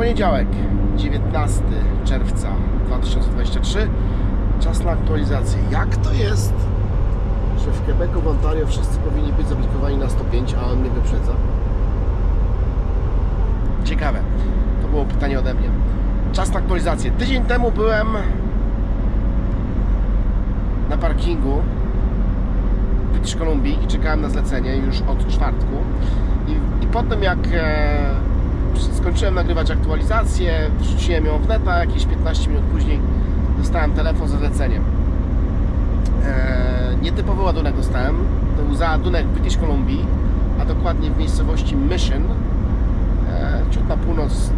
Poniedziałek, 19 czerwca 2023. Czas na aktualizację. Jak to jest, że w Quebecu, w Ontario wszyscy powinni być zobligowani na 105, a on mnie wyprzedza? Ciekawe. To było pytanie ode mnie. Czas na aktualizację. Tydzień temu byłem na parkingu w British Columbia i czekałem na zlecenie już od czwartku. I, i potem jak e, skończyłem nagrywać aktualizację, wrzuciłem ją w neta, jakieś 15 minut później dostałem telefon z zleceniem. E, nietypowy ładunek dostałem. To był załadunek w British Columbia, a dokładnie w miejscowości Mission, e, ciut na północ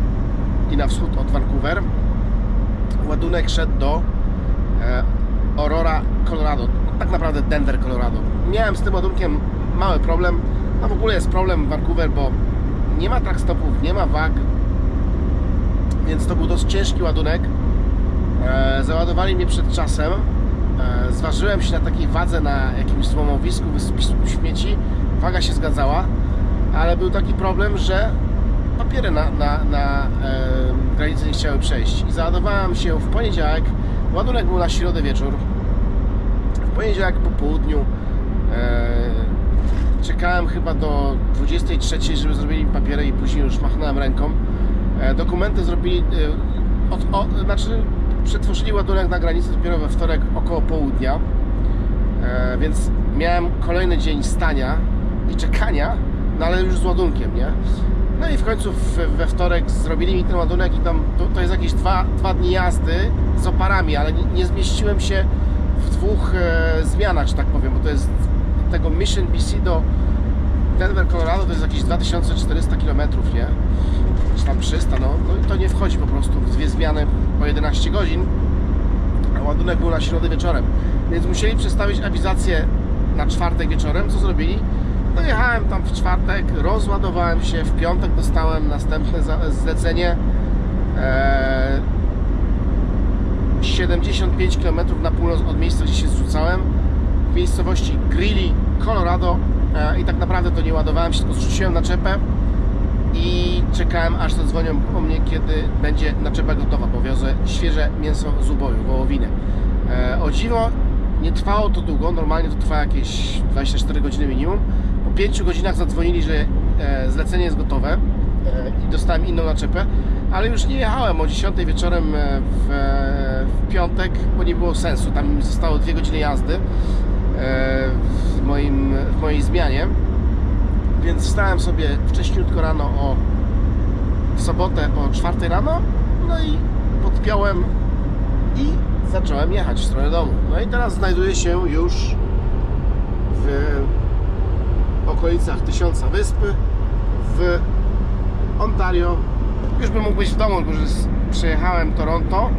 i na wschód od Vancouver. Ładunek szedł do e, Aurora, Colorado. Tak naprawdę Denver, Colorado. Miałem z tym ładunkiem mały problem. No w ogóle jest problem w Vancouver, bo nie ma track stopów, nie ma wag, więc to był dość ciężki ładunek. E, załadowali mnie przed czasem. E, zważyłem się na takiej wadze na jakimś złomowisku, wysypisku śmieci. Waga się zgadzała, ale był taki problem, że papiery na, na, na e, granicę nie chciały przejść. I załadowałem się w poniedziałek. Ładunek był na środę wieczór. W poniedziałek po południu czekałem chyba do 23, żeby zrobili papiery i później już machnąłem ręką. E, dokumenty zrobili, e, od, o, znaczy przetworzyli ładunek na granicy dopiero we wtorek około południa. E, więc miałem kolejny dzień stania i czekania, no ale już z ładunkiem, nie? No i w końcu we wtorek zrobili mi ten ładunek i tam to, to jest jakieś dwa, dwa dni jazdy z oparami, ale nie, nie zmieściłem się w dwóch e, zmianach, że tak powiem, bo to jest tego Mission BC do Denver, Colorado to jest jakieś 2400 km, nie? Czy tam 300, no, no to nie wchodzi po prostu w dwie zmiany po 11 godzin, a ładunek był na środę wieczorem, więc musieli przestawić awizację na czwartek wieczorem, co zrobili? Dojechałem tam w czwartek, rozładowałem się, w piątek dostałem następne zlecenie eee, 75 km na północ od miejsca, gdzie się zrzucałem w miejscowości Greeley, Colorado e, i tak naprawdę to nie ładowałem się, tylko zrzuciłem naczepę i czekałem aż zadzwonią po mnie, kiedy będzie naczepa gotowa, bo wiozę świeże mięso z uboju, wołowinę. E, o dziwo nie trwało to długo, normalnie to trwa jakieś 24 godziny minimum. Po 5 godzinach zadzwonili, że e, zlecenie jest gotowe i dostałem inną naczepę, ale już nie jechałem o 10 wieczorem w, w piątek, bo nie było sensu. Tam mi zostało 2 godziny jazdy w, moim, w mojej zmianie, więc wstałem sobie wcześniutko rano o w sobotę o 4 rano, no i podpiąłem i zacząłem jechać w stronę domu. No i teraz znajduję się już w okolicach Tysiąca Wyspy w Ontario. Już bym mógł być w domu, że s- przejechałem Toronto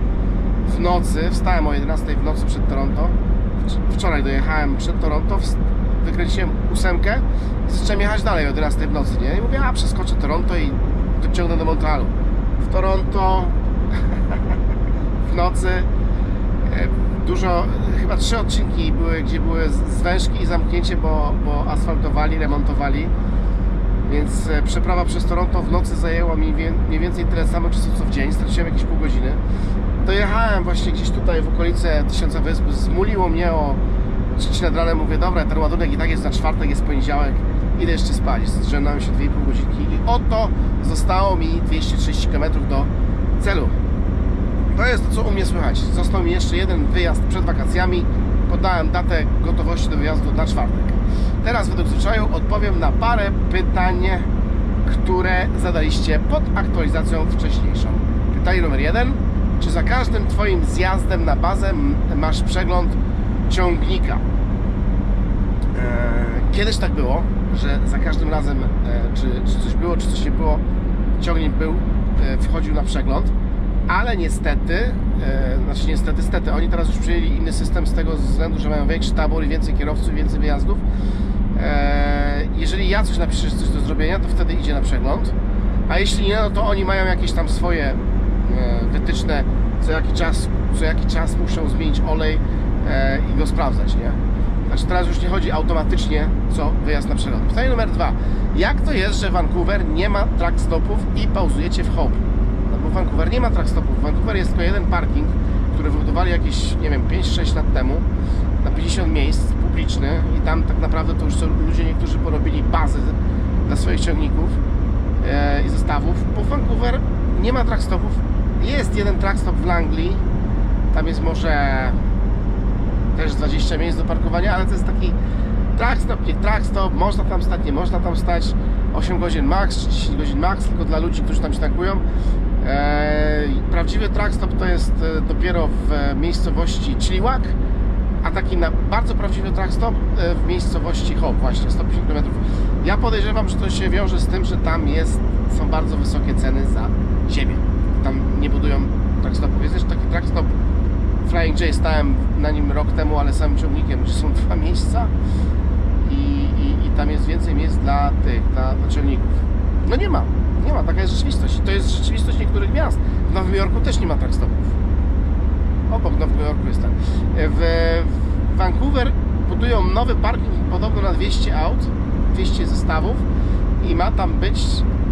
w nocy, wstałem o 11 w nocy przed Toronto. Wcz- Wczoraj dojechałem przed Toronto, wykręciłem ósemkę i zacząłem jechać dalej o 11 w nocy, nie? I mówię, a przeskoczę Toronto i dociągnę do Montrealu. W Toronto w nocy e, dużo, chyba trzy odcinki były, gdzie były zwężki i zamknięcie, bo, bo asfaltowali, remontowali. Więc e, przeprawa przez Toronto w nocy zajęła mi mniej więcej tyle samo czasu co w dzień, straciłem jakieś pół godziny. Dojechałem właśnie gdzieś tutaj w okolice Tysiąca Wysp, zmuliło mnie o trzeci nad ranem, mówię, dobra, ten ładunek i tak jest na czwartek, jest poniedziałek, idę jeszcze spać. Zdrzemnąłem się 2,5 godzinki i oto zostało mi 230 km do celu. To jest to, co u mnie słychać. Został mi jeszcze jeden wyjazd przed wakacjami. Podałem datę gotowości do wyjazdu na czwartek. Teraz według zwyczaju odpowiem na parę pytań, które zadaliście pod aktualizacją wcześniejszą. Pytanie numer jeden. Czy za każdym Twoim zjazdem na bazę masz przegląd ciągnika? Eee, Kiedyś tak było, że za każdym razem, e, czy, czy coś było, czy coś nie było, ciągnik był, e, wchodził na przegląd, ale niestety, e, znaczy niestety, stety, oni teraz już przyjęli inny system z tego względu, że mają większy tabor i więcej kierowców więcej wyjazdów. E, jeżeli ja coś napiszę, coś do zrobienia, to wtedy idzie na przegląd, a jeśli nie, no to oni mają jakieś tam swoje e, wytyczne, co jaki czas, co jaki czas muszą zmienić olej e, i go sprawdzać, nie? Znaczy teraz już nie chodzi automatycznie co wyjazd na przegląd. Pytanie numer dwa. Jak to jest, że Vancouver nie ma track stopów i pauzujecie w Hope? No Vancouver nie ma trackstopów. W Vancouver jest tylko jeden parking, który wybudowali jakieś, nie wiem, 5-6 lat temu na 50 miejsc publiczny i tam tak naprawdę to już są ludzie niektórzy porobili bazy dla swoich ciągników e, i zestawów. Bo Vancouver nie ma trackstopów. Jest jeden trackstop w Langley. Tam jest może też 20 miejsc do parkowania, ale to jest taki trackstop, nie trackstop, można tam stać, nie można tam stać. 8 godzin max, 10 godzin max, tylko dla ludzi, którzy tam się tankują. Eee, prawdziwy trackstop to jest e, dopiero w e, miejscowości Chiliwak, a taki na, bardzo prawdziwy trackstop e, w miejscowości Hope, właśnie 150 km. Ja podejrzewam, że to się wiąże z tym, że tam jest, są bardzo wysokie ceny za ziemię. Tam nie budują trackstopów. Jest też taki trackstop Flying J, stałem na nim rok temu, ale samym ciągnikiem, gdzie są dwa miejsca i, i, i tam jest więcej miejsc dla tych, dla, dla ciągników. No nie ma, nie ma, taka jest rzeczywistość. To jest rzeczywistość niektórych miast. W Nowym Jorku też nie ma trackstopów. Obok Nowego Jorku jest tak. W, w Vancouver budują nowy parking podobno na 200 aut, 200 zestawów i ma tam być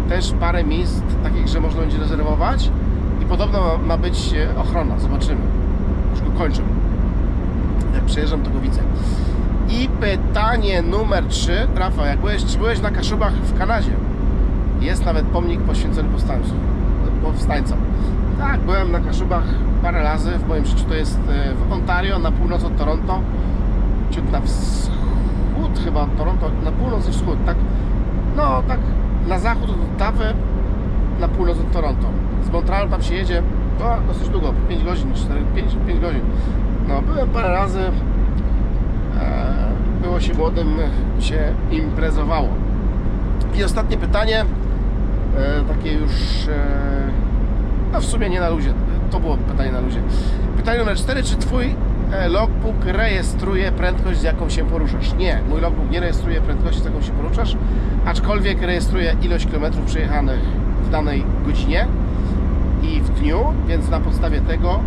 też parę miejsc takich, że można będzie rezerwować i podobno ma, być e, ochrona, zobaczymy. Już go. Jak przyjeżdżam, to go widzę. I pytanie numer 3. Rafał, jak byłeś, czy byłeś na Kaszubach w Kanadzie? Jest nawet pomnik poświęcony powstańcom. powstańcom. Tak, byłem na Kaszubach parę razy w moim życiu. To jest e, w Ontario, na północ od Toronto. Ciut na wschód chyba od Toronto, na północ i wschód, tak? No, tak na zachód od Ottawy, na północ od Toronto. Z Montrealu tam się jedzie no, dosyć długo, 5 godzin, 4, 5, 5 godzin. No, byłem parę razy. E, było się młodym, się imprezowało. I ostatnie pytanie, e, takie już, e, no w sumie nie na luzie, to było pytanie na luzie. Pytanie numer 4, czy Twój logbook rejestruje prędkość, z jaką się poruszasz? Nie, mój logbook nie rejestruje prędkości, z jaką się poruszasz, aczkolwiek rejestruje ilość kilometrów przejechanych w danej godzinie i w dniu, więc na podstawie tego,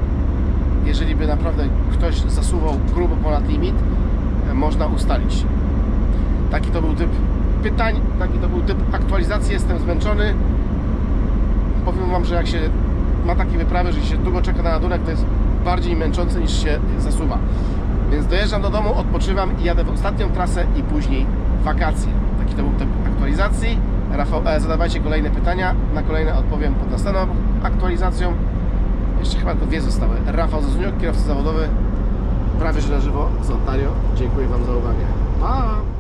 jeżeli by naprawdę ktoś zasuwał grubo ponad limit, e, można ustalić. Taki to był typ pytań, taki to był typ aktualizacji. Jestem zmęczony. Powiem Wam, że jak się ma takie wyprawy, że się długo czeka na ładunek, to jest bardziej męczące niż się zasuwa. Więc dojeżdżam do domu, odpoczywam i jadę w ostatnią trasę i później wakacje. Taki to był typ aktualizacji. Rafał, e, zadawajcie kolejne pytania, na kolejne odpowiem pod następną aktualizacją. Jeszcze chyba dwie zostały. Rafał Zazuniuk, kierowca zawodowy, prawie że na żywo z Ontario. Dziękuję Wam za uwagę. Pa!